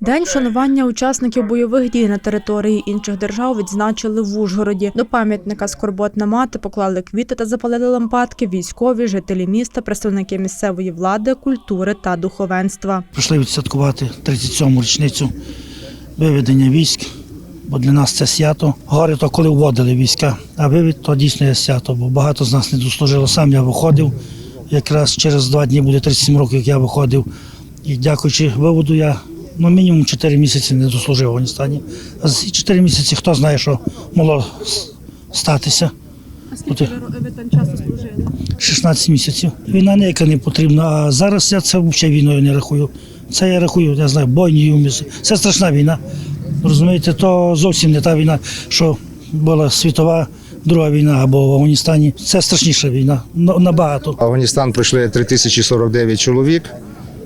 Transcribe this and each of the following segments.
День вшанування учасників бойових дій на території інших держав відзначили в Ужгороді. До пам'ятника Скорботна мати поклали квіти та запалили лампадки військові, жителі міста, представники місцевої влади, культури та духовенства. Прийшли відсвяткувати 37-му річницю виведення військ, бо для нас це свято. Гори то коли вводили війська, а вивід то дійсно є свято, бо багато з нас не дослужило. Сам я виходив. Якраз через два дні буде 37 років, як я виходив. І дякуючи виводу, я ну, мінімум 4 місяці не дослужив в Афганістані. А за ці 4 місяці хто знає, що могло статися. А скільки ви там часу служили? 16 місяців. Війна ніяка не потрібна. А зараз я це взагалі війною не рахую. Це я рахую, я знаю, бойнею. міс- Це страшна війна. Розумієте, то зовсім не та війна, що була світова друга війна або в Афганістані. Це страшніша війна. на- Набагато. В Афганістан прийшли 3049 чоловік.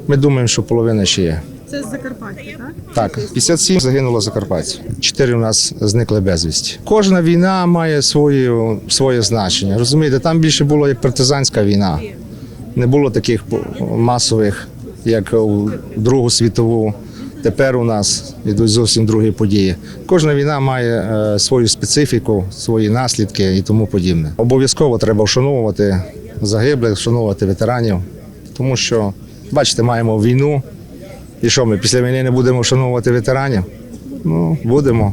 Ми думаємо, що половина ще є. Це з Закарпаття, так? Так, 57 загинуло закарпатців. Чотири у нас зникли безвісті. Кожна війна має своє, своє значення. Розумієте, там більше було як партизанська війна. Не було таких масових, як у Другу світову. Тепер у нас йдуть зовсім другі події. Кожна війна має е, свою специфіку, свої наслідки і тому подібне. Обов'язково треба вшановувати загиблих, вшановувати ветеранів, тому що, бачите, маємо війну. І що ми після війни не будемо вшановувати ветеранів? Ну, будемо.